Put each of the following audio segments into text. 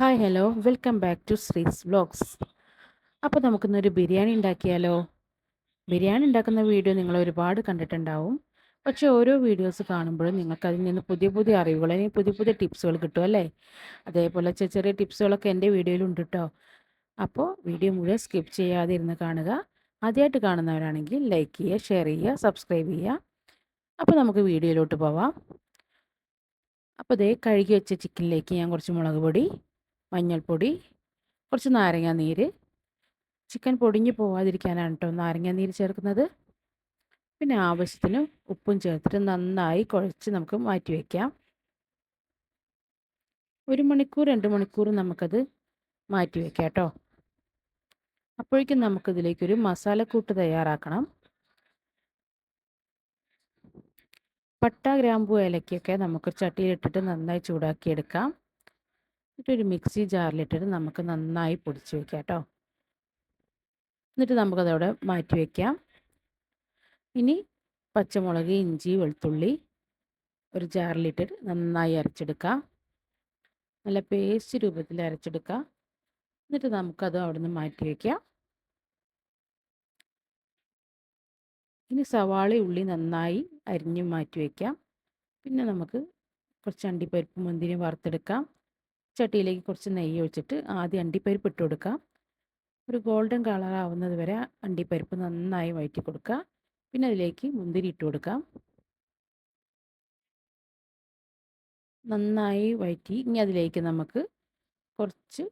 Hi hello welcome back to Sree's vlogs അപ്പോൾ നമുക്കിന്നൊരു ബിരിയാണി ഉണ്ടാക്കിയാലോ? ബിരിയാണി ഉണ്ടാക്കുന്ന വീഡിയോ നിങ്ങൾ ഒരുപാട് കണ്ടിട്ടുണ്ടാവും. പക്ഷേ ഓരോ വീഡിയോസ് കാണുമ്പോഴും നിങ്ങൾക്ക് അതിൽ നിന്ന് പുതിയ പുതിയ അറിവുകൾ അല്ലെങ്കിൽ പുതിയ പുതിയ ടിപ്സുകൾ കിട്ടും അല്ലേ? അതേപോലെ ചെറിയ ചെറിയ ടിപ്സുകളൊക്കെ എന്റെ വീഡിയോയിലുണ്ട് കേട്ടോ അപ്പോൾ വീഡിയോ മുഴുവൻ സ്കിപ്പ് ചെയ്യാതെ ഇരുന്ന് കാണുക. ആദ്യമായിട്ട് കാണുന്നവരാണെങ്കിൽ ലൈക്ക് ചെയ്യുക ഷെയർ ചെയ്യുക സബ്സ്ക്രൈബ് ചെയ്യുക. അപ്പോൾ നമുക്ക് വീഡിയോയിലോട്ട് പോവാം. അപ്പോൾ ഇതേ കഴുകി വെച്ച ചിക്കനിലേക്ക് ഞാൻ കുറച്ച് മുളക് പൊടി മഞ്ഞൾപ്പൊടി കുറച്ച് നാരങ്ങ നീര് ചിക്കൻ പൊടിഞ്ഞു പോവാതിരിക്കാനാണ് കേട്ടോ നാരങ്ങ നീര് ചേർക്കുന്നത്. പിന്നെ ആവശ്യത്തിന് ഉപ്പും ചേർത്തിട്ട് നന്നായി കുഴച്ച് നമുക്ക് മാറ്റി വയ്ക്കാം ഒരു മണിക്കൂർ രണ്ട് മണിക്കൂർ നമുക്കത് മാറ്റി വയ്ക്കാം കേട്ടോ അപ്പോഴേക്കും നമുക്കിതിലേക്കൊരു മസാലക്കൂട്ട് തയ്യാറാക്കണം. പട്ട ഗ്രാമ്പു ഏലക്കൊക്കെ നമുക്ക് ചട്ടിയിലിട്ടിട്ട് നന്നായി ചൂടാക്കിയെടുക്കാം. എന്നിട്ടൊരു മിക്സി ജാറിലിട്ടിട്ട് നമുക്ക് നന്നായി പൊടിച്ച് വയ്ക്കാം കേട്ടോ എന്നിട്ട് നമുക്കതവിടെ മാറ്റി വയ്ക്കാം ഇനി പച്ചമുളക് ഇഞ്ചി വെളുത്തുള്ളി ഒരു ജാറിലിട്ടിട്ട് നന്നായി അരച്ചെടുക്കാം. നല്ല പേസ്റ്റ് രൂപത്തിൽ അരച്ചെടുക്കാം. എന്നിട്ട് നമുക്കത് അവിടെ നിന്ന് മാറ്റി വയ്ക്കാം ഇനി സവാള ഉള്ളി നന്നായി അരിഞ്ഞ് മാറ്റി വയ്ക്കാം പിന്നെ നമുക്ക് കുറച്ച് അണ്ടിപ്പരിപ്പ് മുന്തിരി വറുത്തെടുക്കാം. ചട്ടിയിലേക്ക് കുറച്ച് നെയ്യ് ഒഴിച്ചിട്ട് ആദ്യം അണ്ടിപ്പരിപ്പ് ഇട്ട് കൊടുക്കാം. ഒരു ഗോൾഡൻ കളർ ആവുന്നത് വരെ അണ്ടിപ്പരിപ്പ് നന്നായി വഴറ്റി കൊടുക്കുക. പിന്നെ അതിലേക്ക് മുന്തിരി ഇട്ട് കൊടുക്കാം. നന്നായി വഴറ്റി ഇനി അതിലേക്ക് നമുക്ക് കുറച്ച്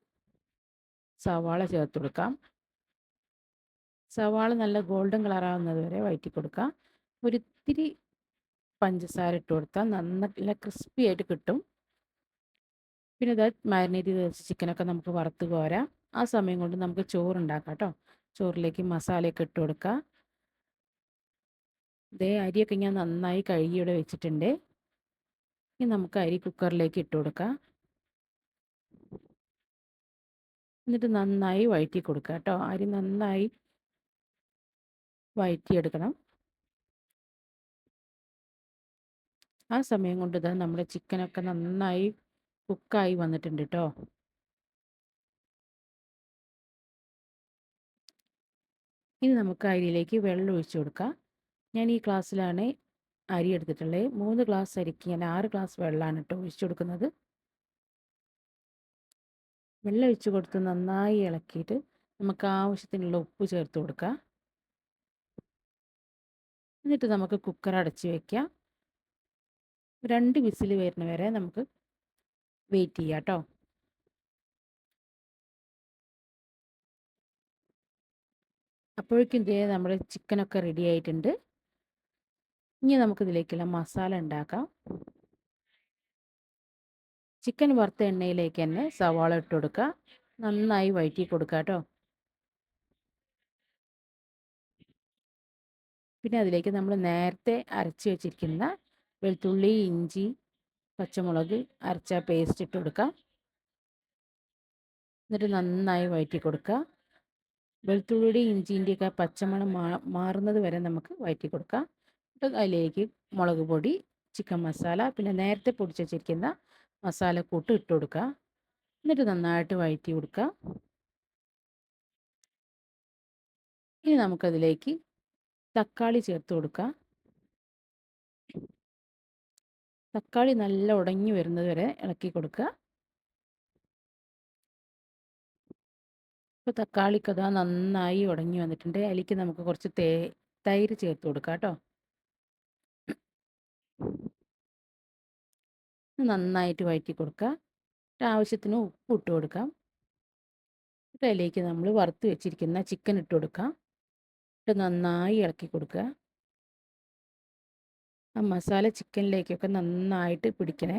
സവാള ചേർത്ത് കൊടുക്കാം. സവാള നല്ല ഗോൾഡൻ കളർ ആവുന്നത് വരെ വഴറ്റി കൊടുക്കാം. ഒരിത്തിരി പഞ്ചസാര ഇട്ട് കൊടുത്താൽ നല്ല ക്രിസ്പി ആയിട്ട് കിട്ടും. പിന്നെ ഇത് മാരിനേറ്റ് ചെയ്ത് വെച്ച ചിക്കനൊക്കെ നമുക്ക് വറുത്ത് കോരാം. ആ സമയം കൊണ്ട് നമുക്ക് ചോറുണ്ടാക്കാം കേട്ടോ ചോറിലേക്ക് മസാലയൊക്കെ ഇട്ട് കൊടുക്കുക ഇതേ അരിയൊക്കെ ഞാൻ നന്നായി കഴുകി ഇവിടെ വെച്ചിട്ടുണ്ട്. ഇനി നമുക്ക് അരി കുക്കറിലേക്ക് ഇട്ട് കൊടുക്കാം. എന്നിട്ട് നന്നായി വഴറ്റി കൊടുക്കുക കേട്ടോ അരി നന്നായി വഴറ്റിയെടുക്കണം. ആ സമയം കൊണ്ട് ഇതാ നമ്മുടെ ചിക്കനൊക്കെ നന്നായി കുക്കായി വന്നിട്ടുണ്ട് കേട്ടോ ഇനി നമുക്ക് അരിയിലേക്ക് വെള്ളം ഒഴിച്ചു കൊടുക്കാം. ഞാൻ ഈ ക്ലാസ്സിലാണ് അരി എടുത്തിട്ടുള്ളത് മൂന്ന് ഗ്ലാസ് അരിക്ക് ഞാൻ ആറ് ഗ്ലാസ് വെള്ളമാണ് കേട്ടോ ഒഴിച്ചു കൊടുക്കുന്നത്. വെള്ളം ഒഴിച്ച് കൊടുത്ത് നന്നായി ഇളക്കിയിട്ട് നമുക്ക് ആവശ്യത്തിനുള്ള ഉപ്പ് ചേർത്ത് കൊടുക്കാം. എന്നിട്ട് നമുക്ക് കുക്കർ അടച്ച് വയ്ക്കാം രണ്ട് വിസിൽ വരുന്ന വരെ നമുക്ക് വെയിറ്റ് ചെയ്യാം കേട്ടോ അപ്പോഴേക്കും ഇതേ നമ്മുടെ ചിക്കനൊക്കെ റെഡി ആയിട്ടുണ്ട്. ഇനി നമുക്കിതിലേക്കുള്ള മസാല ഉണ്ടാക്കാം. ചിക്കൻ വറുത്ത എണ്ണയിലേക്ക് തന്നെ സവാള ഇട്ട് കൊടുക്കുക. നന്നായി വഴറ്റി കൊടുക്കുക കേട്ടോ പിന്നെ അതിലേക്ക് നമ്മൾ നേരത്തെ അരച്ച് വെച്ചിരിക്കുന്ന വെളുത്തുള്ളി ഇഞ്ചി പച്ചമുളക് അരച്ച പേസ്റ്റ് ഇട്ട് കൊടുക്കാം. എന്നിട്ട് നന്നായി വഴറ്റി കൊടുക്കുക വെളുത്തുള്ളിയുടെ ഇഞ്ചിന്റെയൊക്കെ പച്ചമണം മാ മാറുന്നത് വരെ നമുക്ക് വഴറ്റി കൊടുക്കാം. എന്നിട്ട് അതിലേക്ക് മുളക് പൊടി ചിക്കൻ മസാല പിന്നെ നേരത്തെ പൊടിച്ച് വെച്ചിരിക്കുന്ന മസാലക്കൂട്ട് ഇട്ട് കൊടുക്കുക എന്നിട്ട് നന്നായിട്ട് വഴറ്റി കൊടുക്കുക ഇനി നമുക്കതിലേക്ക് തക്കാളി ചേർത്ത് കൊടുക്കുക തക്കാളി നല്ല ഉടഞ്ഞു വരുന്നത് വരെ ഇളക്കി കൊടുക്കുക. ഇപ്പോൾ തക്കാളിക്ക് അതാ നന്നായി ഉടഞ്ഞു വന്നിട്ടുണ്ട്. അതിലേക്ക് നമുക്ക് കുറച്ച് തേ തൈര് ചേർത്ത് കൊടുക്കാം കേട്ടോ. നന്നായിട്ട് വഴറ്റി കൊടുക്കുക. ആവശ്യത്തിന് ഉപ്പ് ഇട്ട് കൊടുക്കാം. എന്നിട്ട് അതിലേക്ക് നമ്മൾ വറുത്ത് വെച്ചിരിക്കുന്ന ചിക്കൻ ഇട്ട് കൊടുക്കാം. എന്നിട്ട് നന്നായി ഇളക്കി കൊടുക്കുക. ആ മസാല ചിക്കനിലേക്കൊക്കെ നന്നായിട്ട് പിടിക്കണേ.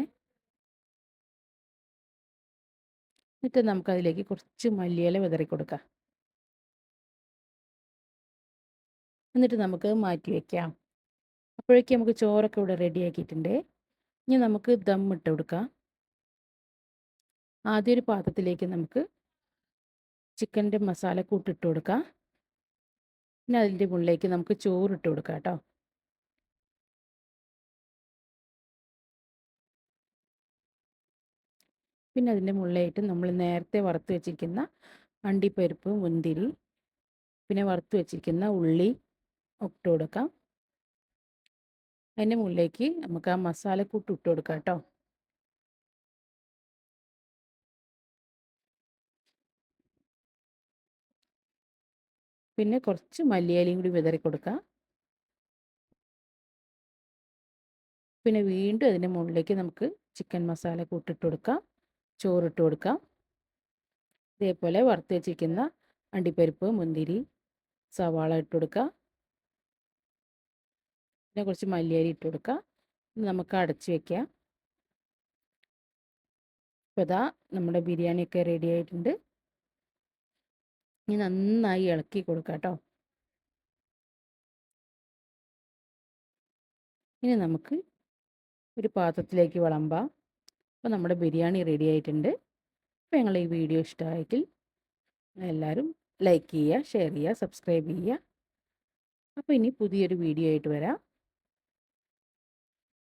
എന്നിട്ട് നമുക്കതിലേക്ക് കുറച്ച് മല്ലിയില വിതറി കൊടുക്കാം. എന്നിട്ട് നമുക്ക് മാറ്റി വയ്ക്കാം അപ്പോഴേക്കും നമുക്ക് ചോറൊക്കെ ഇവിടെ റെഡി ആക്കിയിട്ടുണ്ട്. ഇനി നമുക്ക് ദം ഇട്ട് കൊടുക്കാം. ആദ്യം ഒരു പാത്രത്തിലേക്ക് നമുക്ക് ചിക്കന്റെ മസാല കൂട്ടിട്ട് കൊടുക്കാം. പിന്നെ അതിന്റെ മുകളിലേക്ക് നമുക്ക് ചോറിട്ട് കൊടുക്കാം കേട്ടോ. പിന്നെ അതിന്റെ മുകളിലായിട്ട് നമ്മൾ നേരത്തെ വറുത്ത് വെച്ചിരിക്കുന്ന അണ്ടിപ്പരിപ്പ് മുന്തിരി പിന്നെ വറുത്ത് വെച്ചിരിക്കുന്ന ഉള്ളി ഇട്ട് കൊടുക്കാം. അതിന്റെ മുകളിലേക്ക് നമുക്ക് ആ മസാലക്കൂട്ട് ഇട്ട് കൊടുക്കാം കേട്ടോ. പിന്നെ കുറച്ച് മല്ലിയാലിയും കൂടി വിതറി കൊടുക്കുക പിന്നെ വീണ്ടും അതിന്റെ മുകളിലേക്ക് നമുക്ക് ചിക്കൻ മസാല കൂട്ടിട്ട് കൊടുക്കാം. ചോറിട്ട് കൊടുക്കാം. ഇതേപോലെ വറുത്ത് വെച്ചിരിക്കുന്ന അണ്ടിപ്പരിപ്പ് മുന്തിരി സവാള ഇട്ട് കൊടുക്കുക പിന്നെ കുറച്ച് മല്ലിയരി ഇട്ട് കൊടുക്കുക നമുക്ക് അടച്ച് വെക്കാം. ഇപ്പോൾ ഇതാ നമ്മുടെ ബിരിയാണിയൊക്കെ റെഡി ആയിട്ടുണ്ട്. ഇനി നന്നായി ഇളക്കി കൊടുക്കാം കേട്ടോ. ഇനി നമുക്ക് ഒരു പാത്രത്തിലേക്ക് വിളമ്പാം. അപ്പോൾ നമ്മുടെ ബിരിയാണി റെഡി ആയിട്ടുണ്ട്. അപ്പോൾ ഞങ്ങൾ ഈ വീഡിയോ ഇഷ്ടമായെങ്കിൽ എല്ലാവരും ലൈക്ക് ചെയ്യുക ഷെയർ ചെയ്യുക സബ്സ്ക്രൈബ് ചെയ്യുക. അപ്പോൾ ഇനി പുതിയൊരു വീഡിയോ ആയിട്ട് വരാം.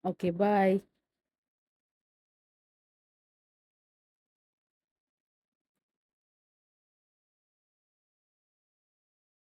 Okay bye